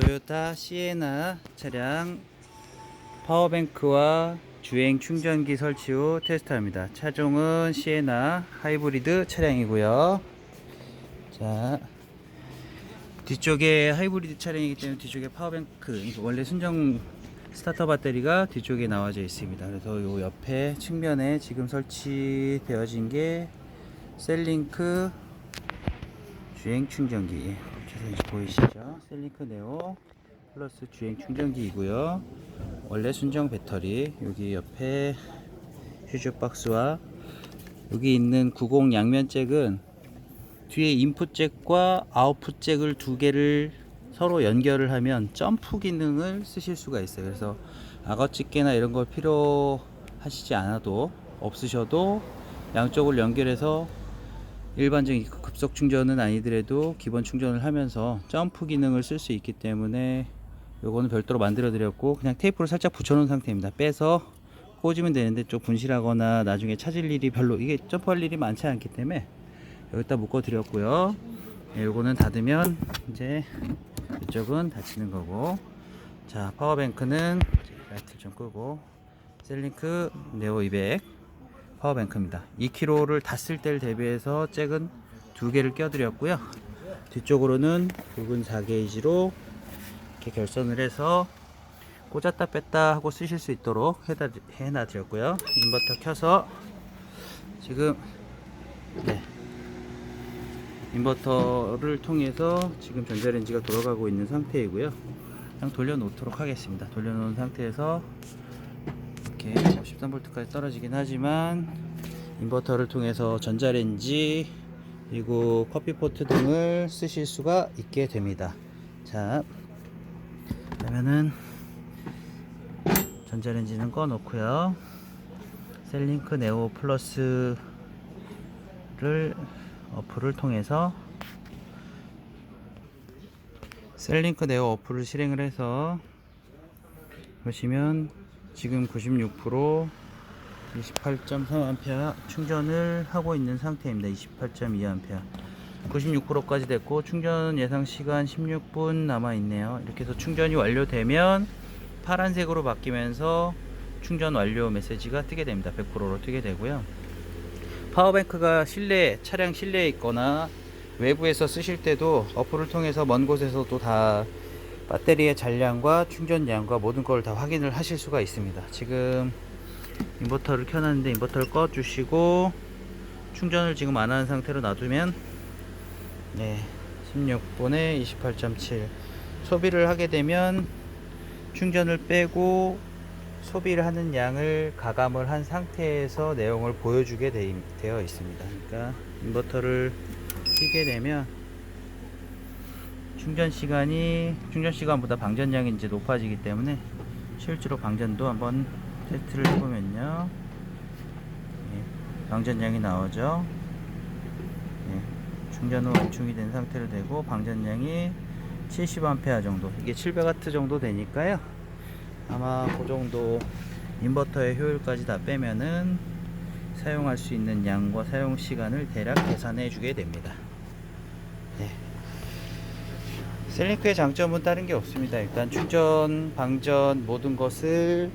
토요타 시에나 차량 파워뱅크와 주행 충전기 설치 후 테스트합니다. 차종은 시에나 하이브리드 차량이고요. 자, 뒤쪽에 하이브리드 차량이기 때문에 뒤쪽에 파워뱅크, 원래 순정 스타터 배터리가 뒤쪽에 나와져 있습니다. 그래서 요 옆에 측면에 지금 설치되어진 게 셀링크 주행 충전기. 이렇게 보이시죠? 셀링크 네오 플러스 주행 충전기이고요. 원래 순정 배터리 여기 옆에 휴즈 박스와 여기 있는 90 양면 잭은 뒤에 인풋 잭과 아웃풋 잭을 두 개를 서로 연결을 하면 점프 기능을 쓰실 수가 있어요. 그래서 악어 집게나 이런 걸 필요하시지 않아도 없으셔도 양쪽을 연결해서 일반적인 급속 충전은 아니더라도 기본 충전을 하면서 점프 기능을 쓸 수 있기 때문에 요거는 별도로 만들어 드렸고 그냥 테이프를 살짝 붙여 놓은 상태입니다. 빼서 꽂으면 되는데 좀 분실하거나 나중에 찾을 일이 별로 이게 점프할 일이 많지 않기 때문에 여기다 묶어 드렸고요. 예, 요거는 닫으면 이제 이쪽은 닫히는 거고 자 파워뱅크는 라이트를 좀 끄고 셀링크 네오 200 파워뱅크입니다 2kg를 다 쓸 때를 대비해서 잭은 두 개를 껴드렸고요 뒤쪽으로는 굵은 4게이지로 이렇게 결선을 해서 꽂았다 뺐다 하고 쓰실 수 있도록 해다, 해놔드렸고요 인버터 켜서 지금 네 인버터를 통해서 지금 전자레인지가 돌아가고 있는 상태이고요. 그냥 돌려놓도록 하겠습니다. 돌려놓은 상태에서 이렇게 13V까지 떨어지긴 하지만 인버터를 통해서 전자레인지 그리고 커피포트 등을 쓰실 수가 있게 됩니다. 자, 그러면은 전자레인지는 꺼 놓고요. 셀링크 네오 플러스를 어플을 통해서 셀링크 네오 어플을 실행을 해서 보시면 지금 96% 28.3A 충전을 하고 있는 상태입니다. 28.2A 96%까지 됐고 충전 예상 시간 16분 남아 있네요. 이렇게 해서 충전이 완료되면 파란색으로 바뀌면서 충전 완료 메시지가 뜨게 됩니다. 100%로 뜨게 되고요. 파워뱅크가 실내 차량 실내에 있거나 외부에서 쓰실 때도 어플을 통해서 먼 곳에서도 다 배터리의 잔량과 충전량과 모든 걸 다 확인을 하실 수가 있습니다. 지금 인버터를 켜놨는데 인버터를 꺼 주시고 충전을 지금 안 하는 상태로 놔두면 네 16분에 28.7 소비를 하게 되면 충전을 빼고 소비를 하는 양을 가감을 한 상태에서 내용을 보여주게 되, 되어 있습니다. 그러니까 인버터를 켜게 되면 충전 시간이 충전 시간보다 방전량이 이제 높아지기 때문에 실제로 방전도 한번 테스트를 해보면요. 예, 방전량이 나오죠. 예, 충전 후 완충이 된 상태로 되고 방전량이 70A 정도 이게 700W 정도 되니까요. 아마 그 정도 인버터의 효율까지 다 빼면은 사용할 수 있는 양과 사용 시간을 대략 계산해 주게 됩니다. 네. 셀링크의 장점은 다른 게 없습니다. 일단 충전, 방전 모든 것을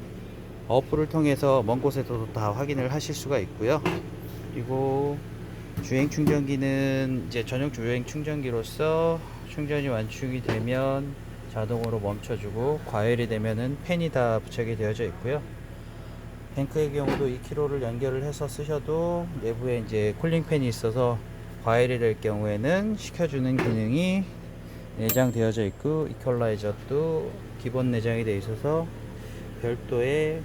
어플을 통해서 먼 곳에서도 다 확인을 하실 수가 있고요. 그리고 주행 충전기는 이제 전용 주행 충전기로서 충전이 완충이 되면 자동으로 멈춰주고 과열이 되면은 팬이 다 부착이 되어져 있고요. 뱅크의 경우도 2kg를 연결을 해서 쓰셔도 내부에 이제 쿨링 팬이 있어서 과열이 될 경우에는 식혀주는 기능이 내장되어져 있고 이퀄라이저도 기본 내장이 되어 있어서 별도의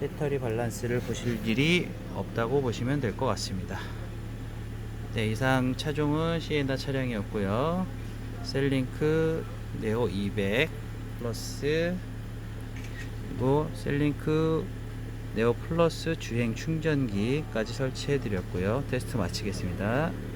배터리 밸런스를 보실 일이 없다고 보시면 될 것 같습니다. 네, 이상 차종은 시에나 차량이었고요. 셀링크 네오 200 플러스 그리고 셀링크 네오 플러스 주행 충전기까지 설치해 드렸고요. 테스트 마치겠습니다.